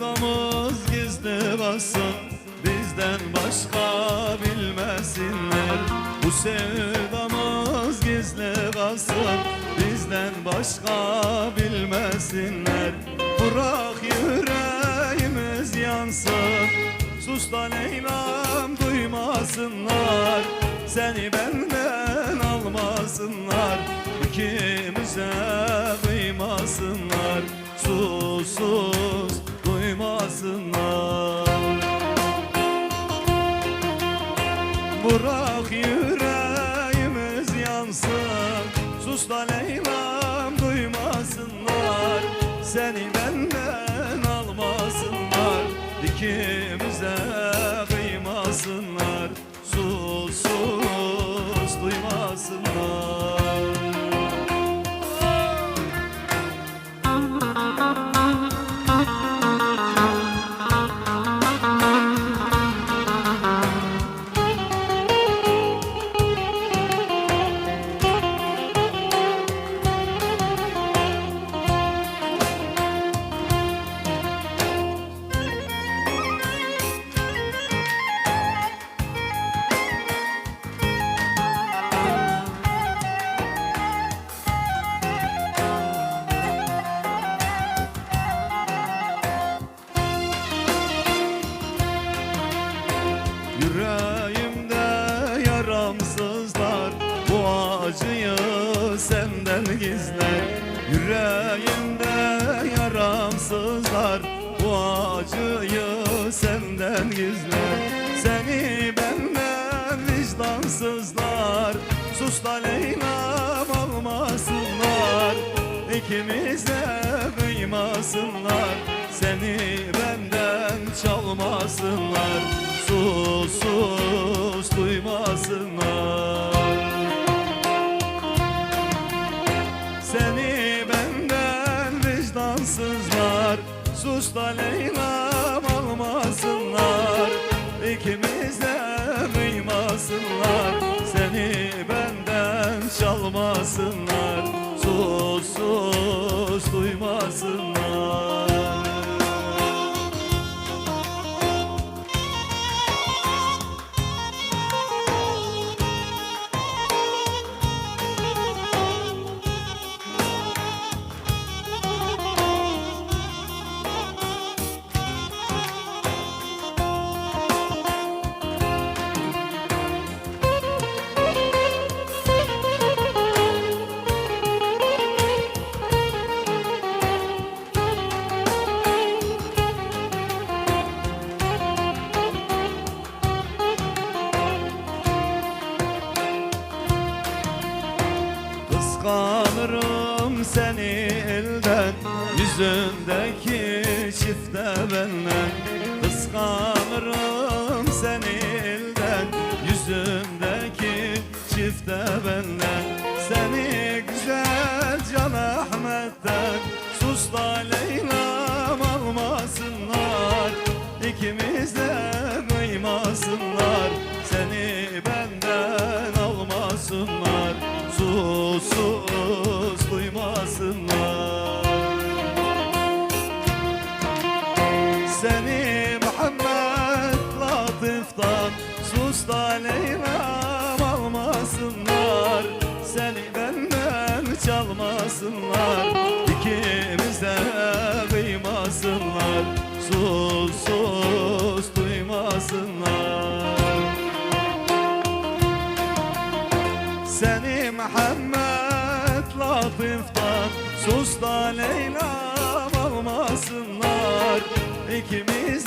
sevdamız gizli basın Bizden başka bilmesinler. Bu sevdamız gizli basın Bizden başka bilmesinler. Bırak yüreğimiz yansın Sus da Leyla'm duymasınlar. Seni benden almasınlar İkimize Bırak yüreğimiz yansın. Sus da Leyla'm duymasınlar. Seni benden almasınlar. İkimize senden gizler. Yüreğimde yaramsızlar. Bu acıyı senden gizler. Seni benden vicdansızlar. Sus da Leyla'm almasınlar İkimize kıymasınlar. Seni benden çalmasınlar. Sus sus duymasınlar Sus da Leyla'm almasınlar İkimize kıymasınlar Seni benden çalmasınlar Sus sus duymasınlar Kıskanırım seni elden Yüzündeki çifte benden. Kıskanırım seni elden Yüzündeki çifte benden. Seni güzel Can Ahmet'ten Sus da Leyla'm almasınlar. İkimize da Leyla'm almasınlar. Seni benden çalmasınlar. İkimize kıymasınlar. Sus sus duymasınlar. Seni Muhammed Latif'tan Sus da Leyla'm almasınlar. İkimiz